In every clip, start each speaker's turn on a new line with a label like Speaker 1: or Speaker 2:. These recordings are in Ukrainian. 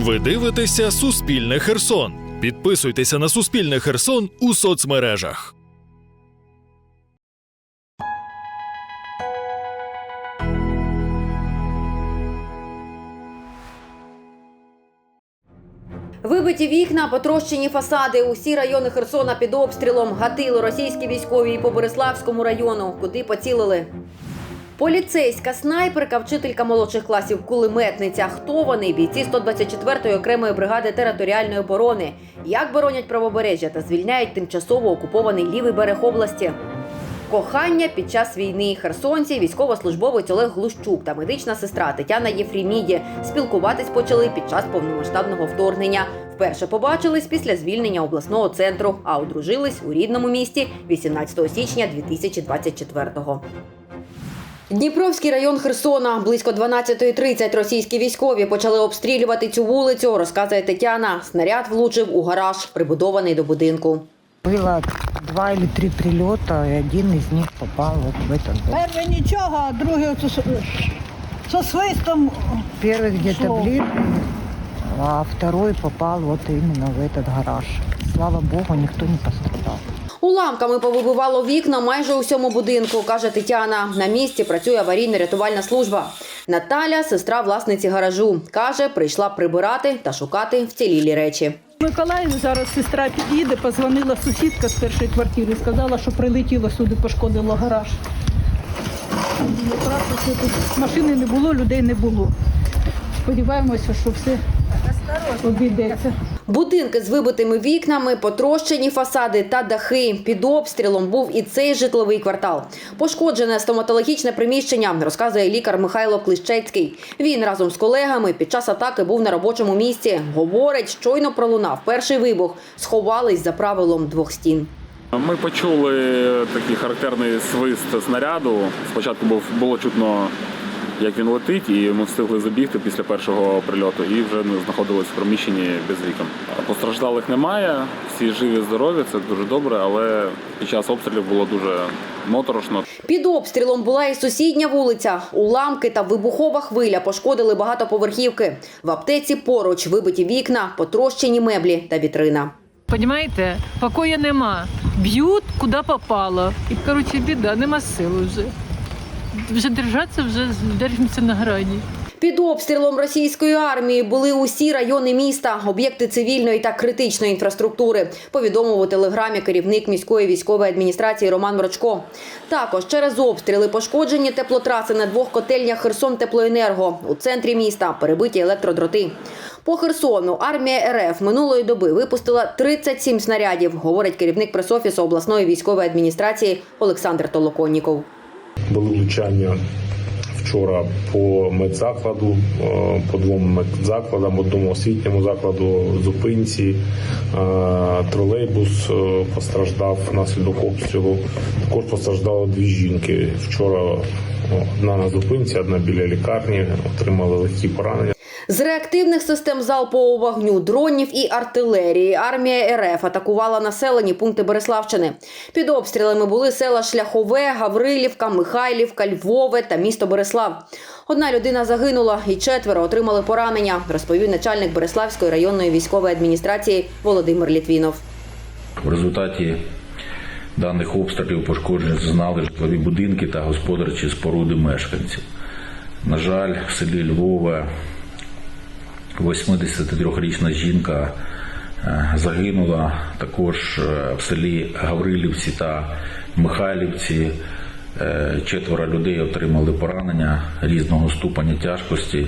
Speaker 1: Ви дивитеся Суспільне Херсон. Підписуйтеся на Суспільне Херсон у соцмережах.
Speaker 2: Вибиті вікна, потрощені фасади. Усі райони Херсона під обстрілом. Гатили російські військові і по Бориславському району, куди поцілили. Поліцейська снайперка, вчителька молодших класів, кулеметниця. Хто вони? Бійці 124-ї окремої бригади територіальної оборони. Як боронять правобережжя та звільняють тимчасово окупований лівий берег області. Кохання під час війни херсонці, військовослужбовець Олег Глущук та медична сестра Тетяна Єфріміді спілкуватись почали під час повномасштабного вторгнення. Вперше побачились після звільнення обласного центру, а одружились у рідному місті 18 січня 2024-го. Дніпровський район Херсона близько 12.30 російські військові почали обстрілювати цю вулицю. Розказує Тетяна. Снаряд влучив у гараж, прибудований до будинку.
Speaker 3: Было два или три прилета, и один из них попал вот в этот дом.
Speaker 4: Перше нічого, а друге оце со, со свистом.
Speaker 3: Первый где-то
Speaker 4: Шо?
Speaker 3: ближе, а второй попал вот именно в этот гараж. Слава богу, никто не пострадал.
Speaker 2: Уламками повибивало вікна майже у всьому будинку, каже Тетяна. На місці працює аварійно-рятувальна служба. Наталя, сестра власниці гаражу, каже, прийшла прибирати та шукати вцілілі речі.
Speaker 4: В Миколаєві зараз сестра під'їде, позвонила сусідка з першої квартири, сказала, що прилетіло сюди, пошкодило гараж. Машини не було, людей не було. Сподіваємося, що все обійдеться.
Speaker 2: Будинки з вибитими вікнами, потрощені фасади та дахи. Під обстрілом був і цей житловий квартал. Пошкоджене стоматологічне приміщення, розказує лікар Михайло Клищецький. Він разом з колегами під час атаки був на робочому місці. Говорить, щойно пролунав перший вибух. Сховались за правилом двох стін.
Speaker 5: Ми почули такий характерний свист снаряду. Спочатку був було чутно, як він летить, і ми встигли забігти після першого прильоту і вже знаходились в приміщенні без вікон. Постраждалих немає, всі живі, здорові, це дуже добре, але під час обстрілів було дуже моторошно.
Speaker 2: Під обстрілом була і сусідня вулиця. Уламки та вибухова хвиля пошкодили багатоповерхівки. В аптеці поруч вибиті вікна, потрощені меблі та вітрина.
Speaker 6: Понімаєте, покоя нема. Б'ють, куди попало. І, коротше, біда, нема сили вже. Вже держатися, вже держимося на грані.
Speaker 2: Під обстрілом російської армії були усі райони міста, об'єкти цивільної та критичної інфраструктури. Повідомив у телеграмі керівник міської військової адміністрації Роман Мрочко. Також через обстріли пошкоджені теплотраси на двох котельнях Херсон Теплоенерго у центрі міста, перебиті електродроти. По Херсону армія РФ минулої доби випустила 37 снарядів, говорить керівник пресофісу обласної військової адміністрації Олександр Толоконніков.
Speaker 7: Були влучання вчора по медзакладу, е, по двом медзакладам, одному освітньому закладу, зупинці. Е, Тролейбус е, постраждав внаслідок обстрілу. Також постраждало дві жінки. Вчора одна на зупинці, одна біля лікарні, отримали легкі поранення.
Speaker 2: З реактивних систем залпового вогню, дронів і артилерії армія РФ атакувала населені пункти Береславщини. Під обстрілами були села Шляхове, Гаврилівка, Михайлівка, Львове та місто Береслав. Одна людина загинула і четверо отримали поранення, розповів начальник Береславської районної військової адміністрації Володимир Літвінов.
Speaker 8: В результаті даних обстрілів пошкоджені зазнали житлові будинки та господарчі споруди мешканців. На жаль, в селі Львове 83-річна жінка е, загинула. Також е, в селі Гаврилівці та Михайлівці е, четверо людей отримали поранення різного ступеня тяжкості.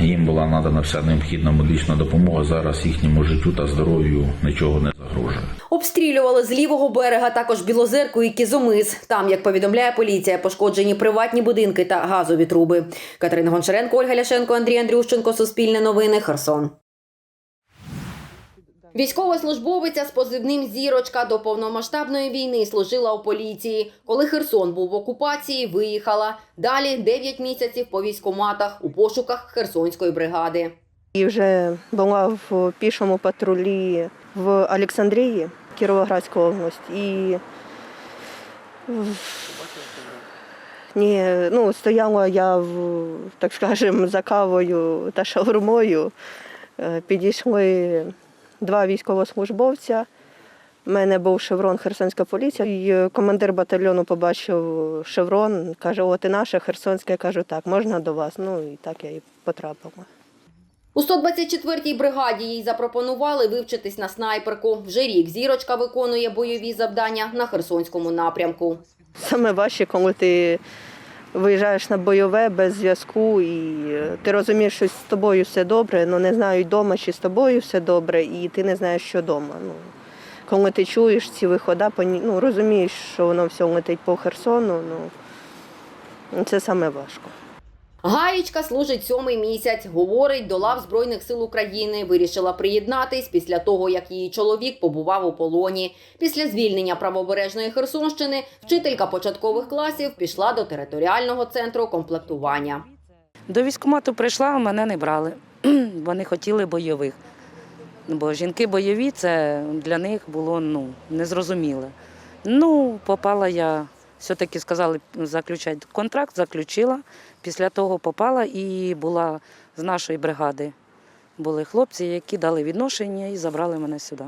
Speaker 8: Їм була надана вся необхідна медична допомога. Зараз їхньому життю та здоров'ю нічого не.
Speaker 2: Обстрілювали з лівого берега також Білозерку і Кізомис. Там, як повідомляє поліція, пошкоджені приватні будинки та газові труби. Катерина Гончаренко, Ольга Ляшенко, Андрій Андрющенко. Суспільне новини. Херсон. Військовослужбовиця з позивним Зірочка до повномасштабної війни служила у поліції. Коли Херсон був в окупації, виїхала. Далі 9 місяців по військоматах у пошуках Херсонської бригади.
Speaker 9: І вже була в пішому патрулі в Олександрії, Кіровоградська область. І Ні, ну стояла я так скажемо, за кавою та шаурмою. Е, Підійшли два військовослужбовця. У мене був шеврон Херсонська поліція. І командир батальйону побачив шеврон, каже: От і наше Херсонське, я кажу, так, можна до вас. Ну і так я і потрапила.
Speaker 2: У 124-й бригаді їй запропонували вивчитись на снайперку. Вже рік зірочка виконує бойові завдання на Херсонському напрямку.
Speaker 9: Саме важче, коли ти виїжджаєш на бойове без зв'язку, і е, ти розумієш, що з тобою все добре, але не знають вдома, чи з тобою все добре, і ти не знаєш, що вдома. Ну, коли ти чуєш ці виходи, ну, розумієш, що воно все летить по Херсону, ну, це саме важко.
Speaker 2: Гаєчка служить сьомий місяць. Говорить, до лав Збройних сил України вирішила приєднатись після того, як її чоловік побував у полоні. Після звільнення правобережної Херсонщини вчителька початкових класів пішла до територіального центру комплектування.
Speaker 10: До військкомату прийшла, а мене не брали. Вони хотіли бойових. Бо жінки бойові це для них було ну, незрозуміле. Ну, попала я, все-таки сказали заключати контракт, заключила. Після того попала і була з нашої бригади. Були хлопці, які дали відношення і забрали мене сюди.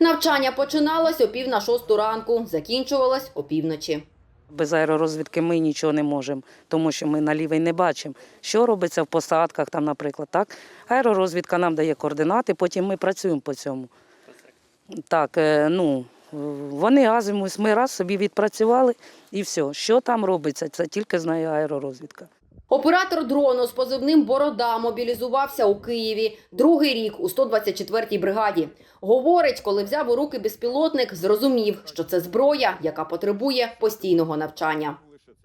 Speaker 2: Навчання починалось о пів на шосту ранку, закінчувалось опівночі.
Speaker 10: Без аеророзвідки ми нічого не можемо, тому що ми наліво й не бачимо, що робиться в посадках, там, наприклад. Так? Аеророзвідка нам дає координати, потім ми працюємо по цьому. Так, е, ну, вони азимус, ми раз собі відпрацювали і все. Що там робиться, це тільки знає аеророзвідка.
Speaker 2: Оператор дрону з позивним Борода мобілізувався у Києві другий рік у 124-й бригаді. Говорить, коли взяв у руки безпілотник, зрозумів, що це зброя, яка потребує постійного навчання.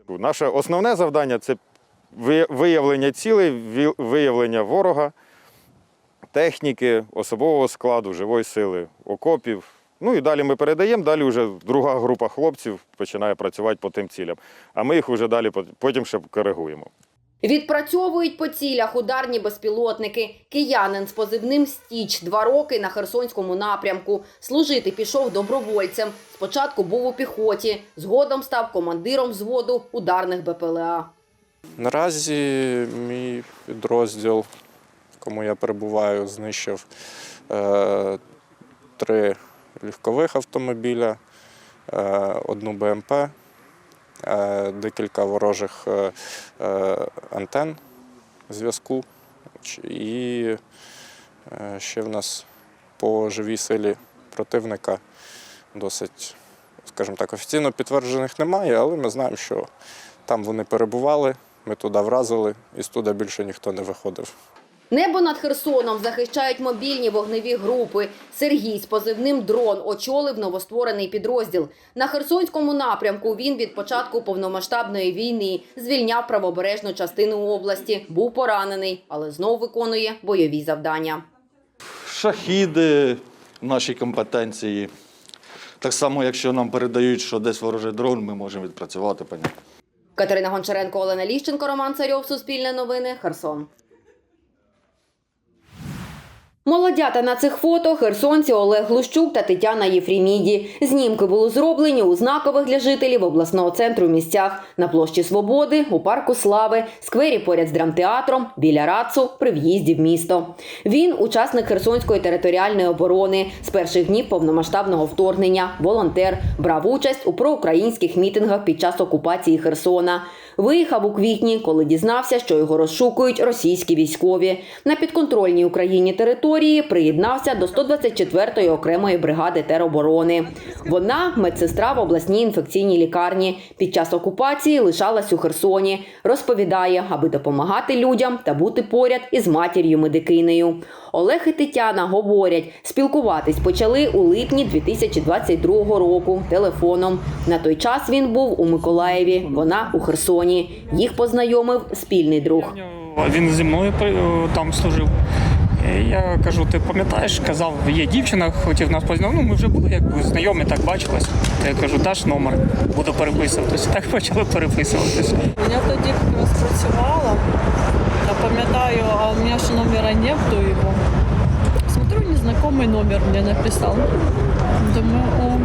Speaker 11: Наше основне завдання це ви- виявлення цілей, виявлення ворога, техніки, особового складу, живої сили, окопів. Ну і далі ми передаємо, далі вже друга група хлопців починає працювати по тим цілям. А ми їх вже далі потім ще коригуємо.
Speaker 2: Відпрацьовують по цілях ударні безпілотники. Киянин з позивним Стіч два роки на Херсонському напрямку. Служити пішов добровольцем. Спочатку був у піхоті, згодом став командиром взводу ударних БПЛА.
Speaker 12: Наразі мій підрозділ, в якому я перебуваю, знищив е, три легкових автомобіля, е, одну БМП, е, декілька ворожих е, антен зв'язку. І ще в нас по живій силі противника досить, скажімо так, офіційно підтверджених немає, але ми знаємо, що там вони перебували, ми туди вразили, і з туди більше ніхто не виходив.
Speaker 2: Небо над Херсоном захищають мобільні вогневі групи. Сергій з позивним дрон очолив новостворений підрозділ. На Херсонському напрямку він від початку повномасштабної війни звільняв правобережну частину області. Був поранений, але знов виконує бойові завдання.
Speaker 13: шахіди в нашій компетенції. Так само, якщо нам передають, що десь ворожий дрон, ми можемо відпрацювати по ньому.
Speaker 2: Катерина Гончаренко, Олена Ліщенко, Роман Царьов, Суспільне новини, Херсон. Молодята на цих фото херсонці Олег Глущук та Тетяна Єфріміді. Знімки були зроблені у знакових для жителів обласного центру місцях на площі Свободи, у парку Слави, сквері поряд з драмтеатром, біля Рацу, при в'їзді в місто. Він учасник Херсонської територіальної оборони з перших днів повномасштабного вторгнення, волонтер, брав участь у проукраїнських мітингах під час окупації Херсона. Виїхав у квітні, коли дізнався, що його розшукують російські військові. На підконтрольній Україні території приєднався до 124-ї окремої бригади тероборони. Вона медсестра в обласній інфекційній лікарні. Під час окупації лишалась у Херсоні. Розповідає, аби допомагати людям та бути поряд із матір'ю медикинею. Олег і Тетяна говорять, спілкуватись почали у липні 2022 року телефоном. На той час він був у Миколаєві, вона у Херсоні. Їх познайомив спільний друг.
Speaker 14: Він зі мною там служив. Я кажу, ти пам'ятаєш, казав, є дівчина, хотів нас познайомити. Ну, ми вже були якби знайомі, так бачились. Та я кажу, даш номер, буду переписуватися. Так почали переписуватися.
Speaker 15: Я тоді якраз працювала. Я пам'ятаю, а у мене ж номера нету його. Смотрю, не знакомый номер мне написал. Думаю, о,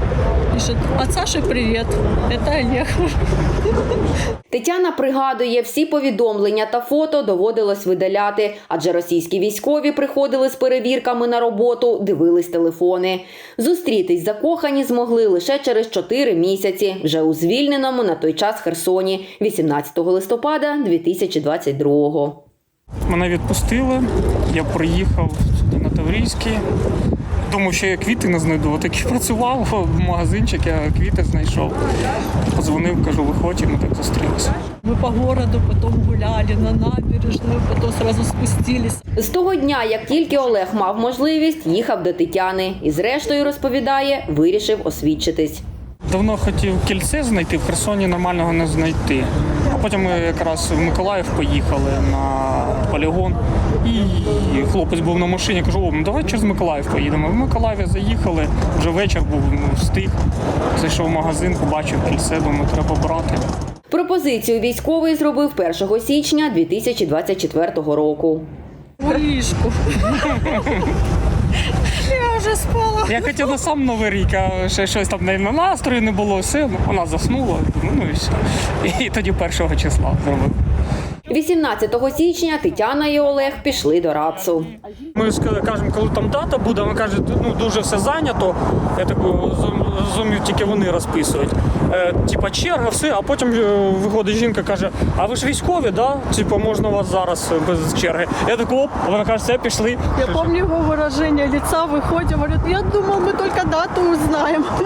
Speaker 15: пишет, от Саши привет, это Олег.
Speaker 2: Тетяна пригадує, всі повідомлення та фото доводилось видаляти, адже російські військові приходили з перевірками на роботу, дивились телефони. Зустрітись закохані змогли лише через 4 місяці, вже у звільненому на той час Херсоні, 18 листопада 2022-го.
Speaker 14: Мене відпустили, я приїхав сюди на Таврійський. Думав, що я квіти не знайду. От як і працював в магазинчик, я квіти знайшов. Позвонив, кажу, виходь, і ми так зустрілися.
Speaker 15: Мы по городу потом гуляли на набережную, потом сразу спустились.
Speaker 2: З того дня, як тільки Олег мав можливість, їхав до Тетяни і, зрештою, розповідає, вирішив освідчитись.
Speaker 14: Давно хотів кільце знайти, в Херсоні нормального не знайти. А потім ми якраз в Миколаїв поїхали на полігон. І хлопець був на машині, кажу, о, ну давай через Миколаїв поїдемо. В Миколаєві заїхали, вже вечір був, ну, встиг. Зайшов в магазин, побачив кільце, думаю, треба брати.
Speaker 2: Пропозицію військовий зробив 1 січня 2024 року.
Speaker 15: Ліжку. Спала.
Speaker 14: Я хотів на сам Новий рік, а ще щось там не на настрою не було, все, ну, вона заснула, ну і все. І тоді першого числа зробив.
Speaker 2: 18 січня Тетяна і Олег пішли до Рацу.
Speaker 14: Ми кажемо, коли там дата буде, вони кажуть, ну дуже все зайнято. Я так розумію, тільки вони розписують. Е, типа черга, все, а потім е, виходить жінка, каже: А ви ж військові, да? Типа можна вас зараз е, без черги. Я так оп, а вона каже, все, пішли.
Speaker 15: Я помню его выражение лица, выходим, говорит, я думал, мы только дату узнаем.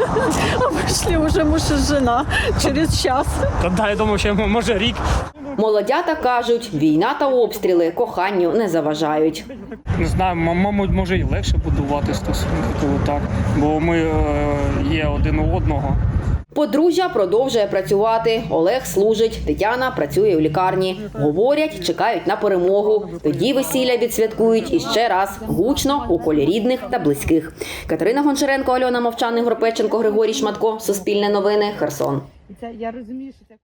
Speaker 15: А вышли уже муж и жена через час.
Speaker 14: Та да, я думав, що може рік.
Speaker 2: Молодята кажуть, війна та обстріли коханню не заважають.
Speaker 14: Не знаю, м- мабуть, може і легше будувати стосунки, коли так. Бо ми е, є один у одного.
Speaker 2: Подружжя продовжує працювати. Олег служить, Тетяна працює в лікарні. Говорять, чекають на перемогу. Тоді весілля відсвяткують і ще раз гучно у колі рідних та близьких. Катерина Гончаренко, Альона Мовчан, Ігор Печенко, Григорій Шматко. Суспільне новини. Херсон.
Speaker 4: Я розумію, що це